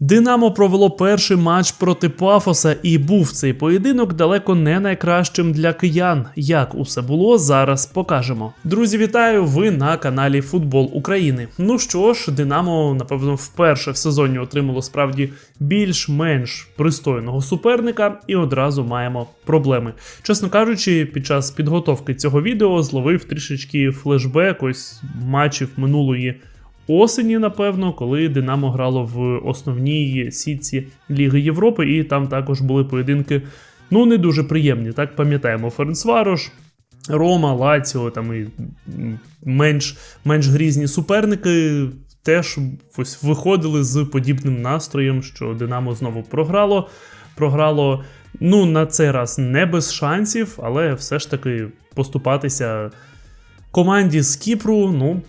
Динамо провело перший матч проти Пафоса, і був цей поєдинок далеко не найкращим для киян. Як усе було, зараз покажемо. Друзі, вітаю! Ви на каналі Футбол України. Ну що ж, Динамо, напевно, вперше в сезоні отримало справді більш-менш пристойного суперника, і одразу маємо проблеми. Чесно кажучи, під час підготовки цього відео зловив трішечки флешбек ось матчів минулої осені, напевно, коли Динамо грало в основній сітці Ліги Європи, і там також були поєдинки, ну не дуже приємні. Так пам'ятаємо Ференцварош. Рома, Лаціо, там і менш, менш грізні суперники теж ось виходили з подібним настроєм, що Динамо знову програло. Програло, ну, на цей раз не без шансів, але все ж таки поступатися команді з Кіпру, ну,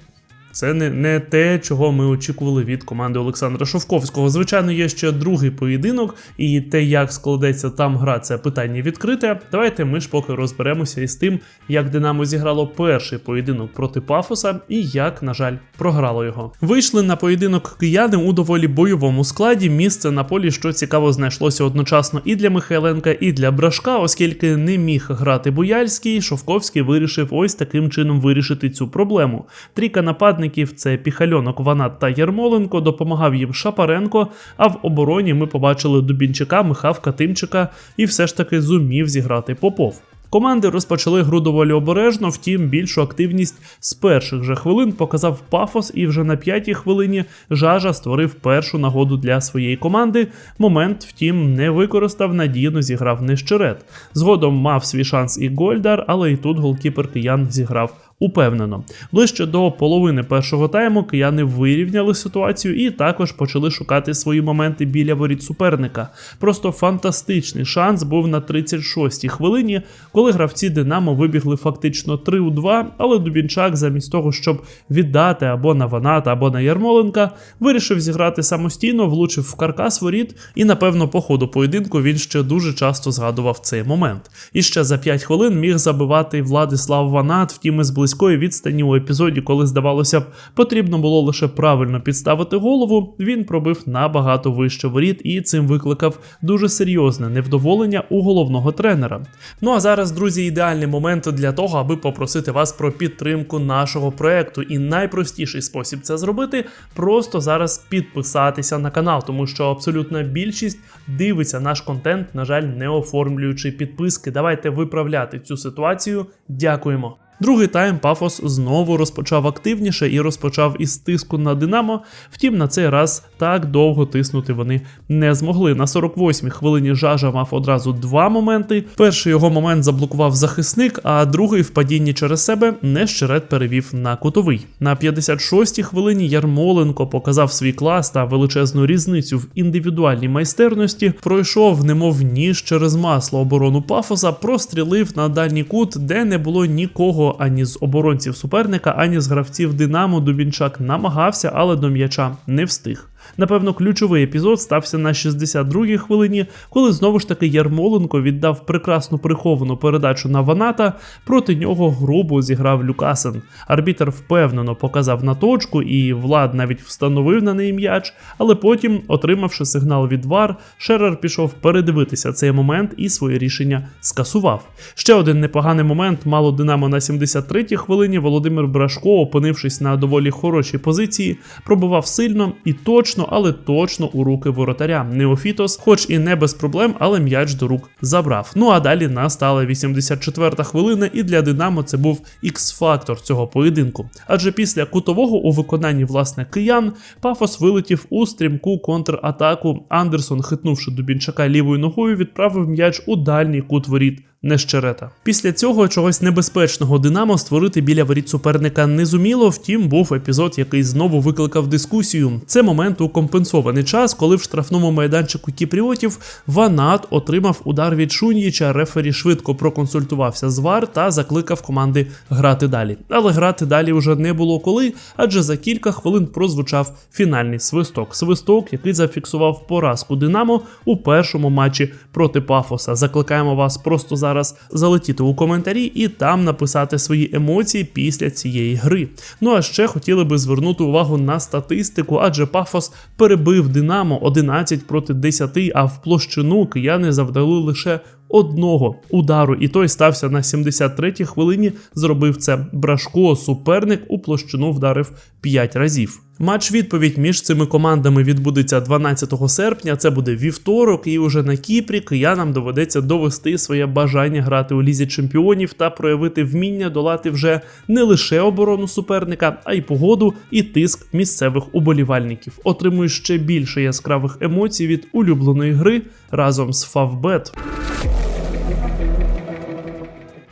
це не, не те, чого ми очікували від команди Олександра Шовковського. Звичайно, є ще другий поєдинок, і те, як складеться там гра, це питання відкрите. Давайте ми ж поки розберемося із тим, як Динамо зіграло перший поєдинок проти Пафоса і як, на жаль, програло його. Вийшли на поєдинок кияни у доволі бойовому складі. Місце на полі, що цікаво, знайшлося одночасно і для Михайленка, і для Брашка, оскільки не міг грати Буяльський, Шовковський вирішив ось таким чином вирішити цю проблему. Трійка нападників це Піхальонок, Ванат та Єрмоленко, допомагав їм Шапаренко. А в обороні ми побачили Дубінчика, Михавка, Тимчика і все ж таки зумів зіграти Попов. Команди розпочали гру доволі обережно, втім, більшу активність з перших же хвилин показав пафос, і вже на п'ятій хвилині Жажа створив першу нагоду для своєї команди. Момент, втім, не використав, надійно зіграв нещерет. Згодом мав свій шанс і Гольдар, але і тут голкіпер киян зіграв упевнено. Ближче до половини першого тайму кияни вирівняли ситуацію і також почали шукати свої моменти біля воріт суперника. Просто фантастичний шанс був на 36-й хвилині, коли гравці Динамо вибігли фактично 3 у 2, але Дубінчак, замість того, щоб віддати або на Ваната, або на Ярмоленка, вирішив зіграти самостійно, влучив в каркас воріт, і напевно по ходу поєдинку він ще дуже часто згадував цей момент. І ще за 5 хвилин міг забивати Владислав Ванат, втім із близької відстані у епізоді, коли здавалося б, потрібно було лише правильно підставити голову. Він пробив набагато вище воріт і цим викликав дуже серйозне невдоволення у головного тренера. Ну а зараз, друзі, ідеальний момент для того, аби попросити вас про підтримку нашого проекту. І найпростіший спосіб це зробити просто зараз підписатися на канал, тому що абсолютна більшість дивиться наш контент, на жаль, не оформлюючи підписки. Давайте виправляти цю ситуацію. Дякуємо. Другий тайм Пафос знову розпочав активніше і розпочав із тиску на Динамо. Втім, на цей раз так довго тиснути вони не змогли. На 48-й хвилині жажа мав одразу два моменти. Перший його момент заблокував захисник, а другий в падінні через себе нещерет перевів на кутовий. На 56-й хвилині Ярмоленко показав свій клас та величезну різницю в індивідуальній майстерності. Пройшов, немов ніж через масло оборону Пафоса, прострілив на дальній кут, де не було нікого ані з оборонців суперника, ані з гравців Динамо. Дубінчак намагався, але до м'яча не встиг. Напевно, ключовий епізод стався на 62-й хвилині, коли знову ж таки Ярмоленко віддав прекрасну приховану передачу на Ваната. Проти нього грубо зіграв Люкасен. Арбітер впевнено показав на точку, і Влад навіть встановив на неї м'яч. Але потім, отримавши сигнал від ВАР, Шерер пішов передивитися цей момент і своє рішення скасував. Ще один непоганий момент мало Динамо на 73-й хвилині. Володимир Брашко, опинившись на доволі хорошій позиції, пробував сильно і точно, але точно у руки воротаря. Неофітос, хоч і не без проблем, але м'яч до рук забрав. Ну а далі настала 84-та хвилина, і для Динамо це був ікс-фактор цього поєдинку. Адже після кутового у виконанні власне киян Пафос вилетів у стрімку контратаку. Андерсон, хитнувши Дубінчака лівою ногою, відправив м'яч у дальній кут воріт. Нещерета. Після цього чогось небезпечного Динамо створити біля воріт суперника не зуміло. Втім, був епізод, який знову викликав дискусію. Це момент у компенсований час, коли в штрафному майданчику Кіпріотів Ванат отримав удар від Шуньїча. Рефері швидко проконсультувався з ВАР та закликав команди грати далі. Але грати далі вже не було коли, адже за кілька хвилин прозвучав фінальний свисток. Свисток, який зафіксував поразку Динамо у першому матчі проти Пафоса. Закликаємо вас просто зараз зараз залетіти у коментарі і там написати свої емоції після цієї гри. Ну а ще хотіли би звернути увагу на статистику, адже Пафос перебив Динамо 11 проти 10, а в площину кияни завдали лише одного удару, і той стався на 73-й хвилині. Зробив це Брашко. Суперник у площину вдарив 5 разів. Матч відповідь між цими командами відбудеться 12 серпня. Це буде вівторок, і уже на Кіпрі киянам доведеться довести своє бажання грати у лізі чемпіонів та проявити вміння долати вже не лише оборону суперника, а й погоду і тиск місцевих уболівальників. Отримуй ще більше яскравих емоцій від улюбленої гри разом з Фавбет.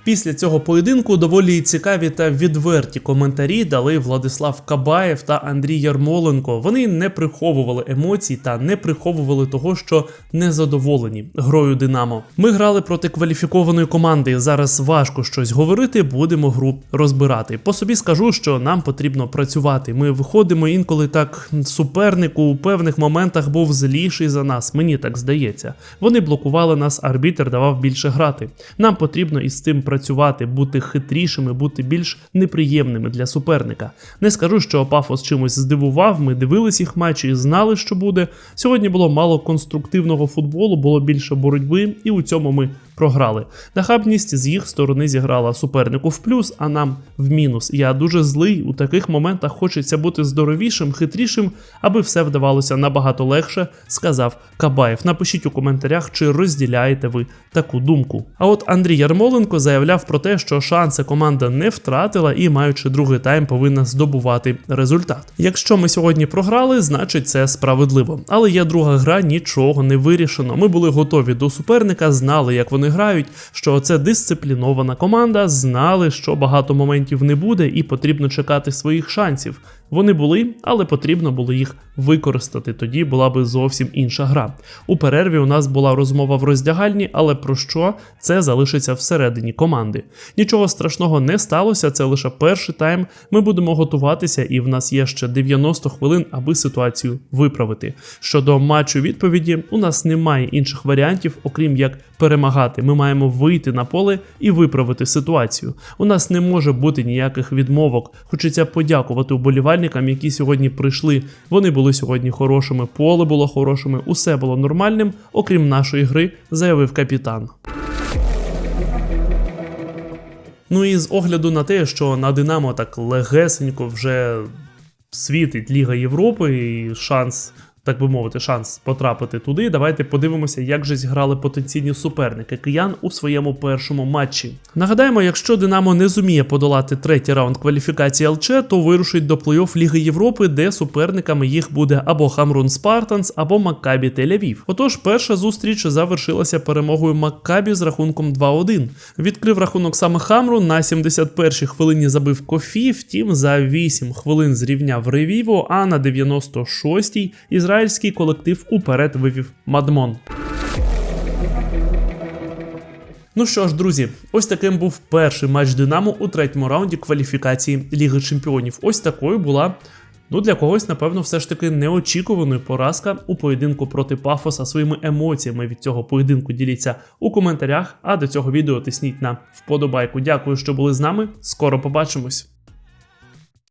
Після цього поєдинку доволі цікаві та відверті коментарі дали Владислав Кабаєв та Андрій Ярмоленко. Вони не приховували емоцій та не приховували того, що незадоволені грою Динамо. Ми грали проти кваліфікованої команди. Зараз важко щось говорити. Будемо гру розбирати. По собі скажу, що нам потрібно працювати. Ми виходимо інколи так. Супернику у певних моментах був зліший за нас. Мені так здається. Вони блокували нас, арбітер давав більше грати. Нам потрібно із цим працювати працювати, бути хитрішими, бути більш неприємними для суперника. Не скажу, що Пафос чимось здивував. Ми дивились їх матчі і знали, що буде. Сьогодні було мало конструктивного футболу, було більше боротьби, і у цьому ми програли. Нахабність з їх сторони зіграла супернику в плюс, а нам в мінус. Я дуже злий. У таких моментах хочеться бути здоровішим, хитрішим, аби все вдавалося набагато легше, сказав Кабаєв. Напишіть у коментарях, чи розділяєте ви таку думку. А от Андрій Ярмоленко заявляв про те, що шанси команда не втратила і, маючи другий тайм, повинна здобувати результат. Якщо ми сьогодні програли, значить це справедливо. Але є друга гра, нічого не вирішено. Ми були готові до суперника, знали, як вони грають, що це дисциплінована команда, знали, що багато моментів не буде, і потрібно чекати своїх шансів. Вони були, але потрібно було їх використати. Тоді була би зовсім інша гра. У перерві у нас була розмова в роздягальні, але про що це залишиться всередині команди. Нічого страшного не сталося, це лише перший тайм. Ми будемо готуватися, і в нас є ще 90 хвилин, аби ситуацію виправити. Щодо матчу відповіді, у нас немає інших варіантів, окрім як перемагати. Ми маємо вийти на поле і виправити ситуацію. У нас не може бути ніяких відмовок. Хочеться подякувати уболівальникам, які сьогодні прийшли. Вони були сьогодні хорошими, поле було хорошими, усе було нормальним, окрім нашої гри, заявив капітан. Ну і з огляду на те, що на Динамо так легесенько вже світить Ліга Європи і шанс так би мовити, шанс потрапити туди. Давайте подивимося, як же зіграли потенційні суперники киян у своєму першому матчі. Нагадаємо, якщо Динамо не зуміє подолати третій раунд кваліфікації ЛЧ, то вирушить до плей-офф Ліги Європи, де суперниками їх буде або Хамрун Спартанс, або Маккабі Тель-Авів. Отож, перша зустріч завершилася перемогою Маккабі з рахунком 2-1. Відкрив рахунок саме Хамрун на 71-й хвилині забив Кофі, втім за 8 хвилин зрівняв Ревіво, а на 96-й Ізраїль ізраїльський колектив уперед вивів Мадмон. Ну що ж, друзі, ось таким був перший матч Динамо у третьому раунді кваліфікації Ліги Чемпіонів. Ось такою була. Ну, для когось, напевно, все ж таки неочікуваною поразка у поєдинку проти Пафоса. Своїми емоціями від цього поєдинку діліться у коментарях. А до цього відео тисніть на вподобайку. Дякую, що були з нами. Скоро побачимось.